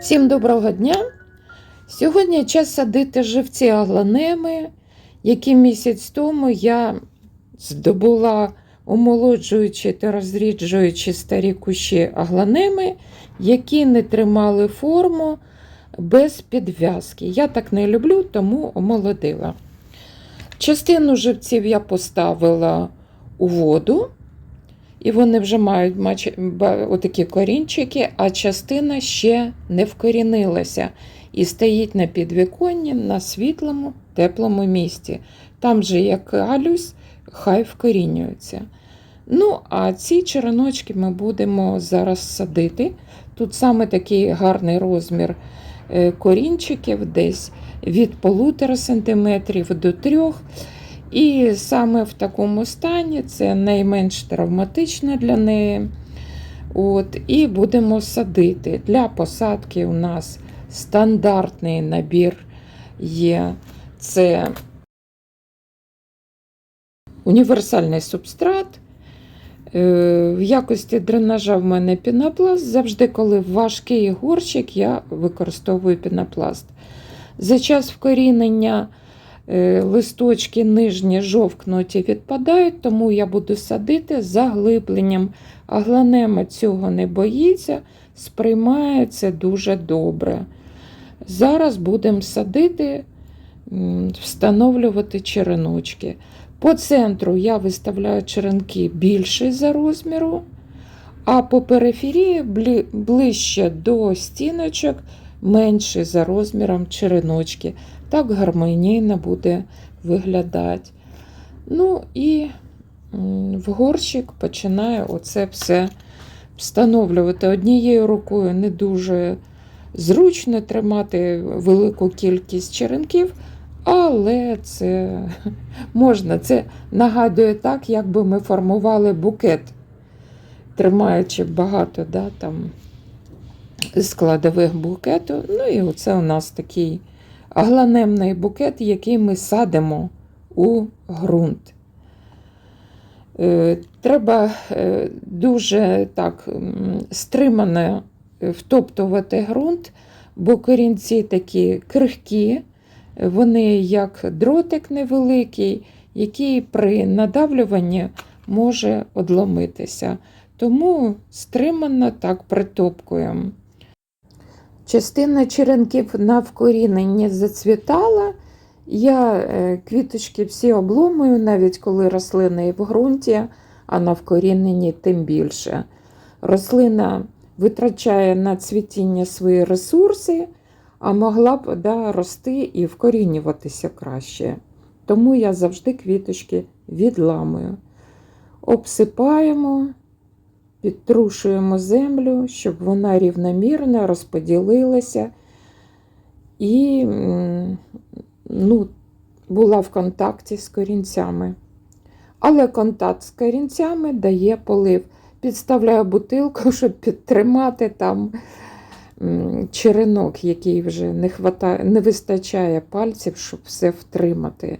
Всім доброго дня! Сьогодні час садити живці аглонеми, які місяць тому я здобула, омолоджуючи та розріджуючи старі кущі аглонеми, які не тримали форму без підв'язки. Я так не люблю, тому омолодила. Частину живців я поставила у воду. І вони вже мають отакі корінчики, а частина ще не вкорінилася і стоїть на підвіконні на світлому, теплому місці. Там же як калюсь, хай вкорінюється. Ну, а ці череночки ми будемо зараз садити. Тут саме такий гарний розмір е, корінчиків, десь від 1,5 см до 3 і саме в такому стані це найменш травматично для неї. От, І будемо садити. Для посадки у нас стандартний набір є. Це універсальний субстрат. Е, В якості дренажа в мене пінопласт. Завжди, коли важкий горщик, я використовую пінопласт. За час вкорінення листочки нижні жовкнуть і відпадають, тому я буду садити заглибленням. Агланема цього не боїться, сприймає це дуже добре. Зараз будемо садити, встановлювати череночки. По центру я виставляю черенки більші за розміру, а по периферії ближче до стіночок менші за розміром череночки. Так гармонійно буде виглядати. Ну і в горщик починаю оце все встановлювати. Однією рукою не дуже зручно тримати велику кількість черенків, але це можна. Це нагадує так, якби ми формували букет, тримаючи багато да, там, складових букету. Ну і оце у нас такий агланемний букет, який ми садимо у ґрунт. Е, Треба е, дуже так стримано втоптувати ґрунт, бо корінці такі крихкі, вони як дротик невеликий, який при надавлюванні може одломитися. Тому стримано так притопкуємо. Частина черенків на вкоріненні зацвітала. Я е, квіточки всі обломую, навіть коли рослина і в ґрунті, а на вкоріненні тим більше. Рослина витрачає на цвітіння свої ресурси, а могла б да, рости і вкорінюватися краще. Тому я завжди квіточки відламую. Обсипаємо, підтрушуємо землю, щоб вона рівномірно розподілилася і ну, була в контакті з корінцями. Але контакт з корінцями дає полив. Підставляю бутилку, щоб підтримати там черенок, який вже не, хватає, не вистачає пальців, щоб все втримати.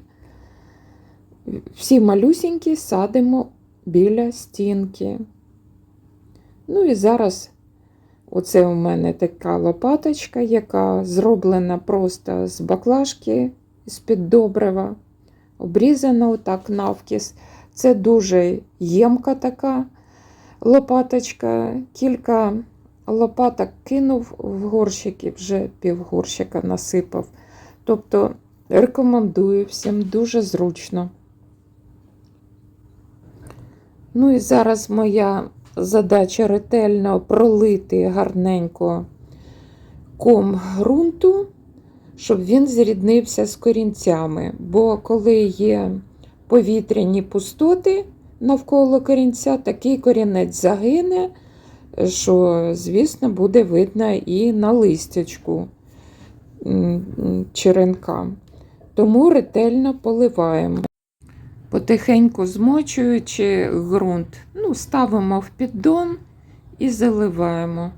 Всі малюсінькі садимо біля стінки. Ну і зараз оце у мене така лопаточка, яка зроблена просто з баклажки з-під добрива, обрізана отак навкіс. Це дуже ємка така лопаточка. Кілька лопаток кинув в горщик і вже півгорщика насипав. Тобто рекомендую всім дуже зручно. Ну і зараз моя задача ретельно пролити гарненько ком ґрунту, щоб він зріднився з корінцями. Бо коли є повітряні пустоти навколо корінця, такий корінець загине, що, звісно, буде видно і на листячку черенка. Тому ретельно поливаємо. Потихеньку змочуючи ґрунт, ну, ставимо в піддон і заливаємо.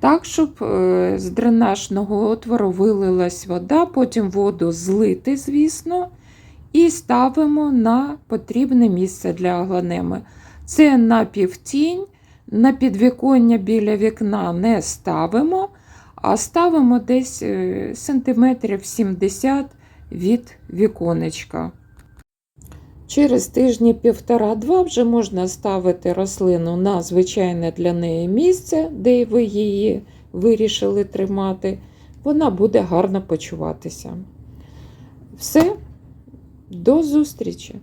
Так, щоб е, з дренажного отвору вилилась вода, потім воду злити, звісно, і ставимо на потрібне місце для агланеми. Це на півтінь на підвіконня біля вікна не ставимо, а ставимо десь е, сантиметрів 70 від віконечка. Через тижні півтора-два вже можна ставити рослину на звичайне для неї місце, де ви її вирішили тримати. Вона буде гарно почуватися. Все, до зустрічі!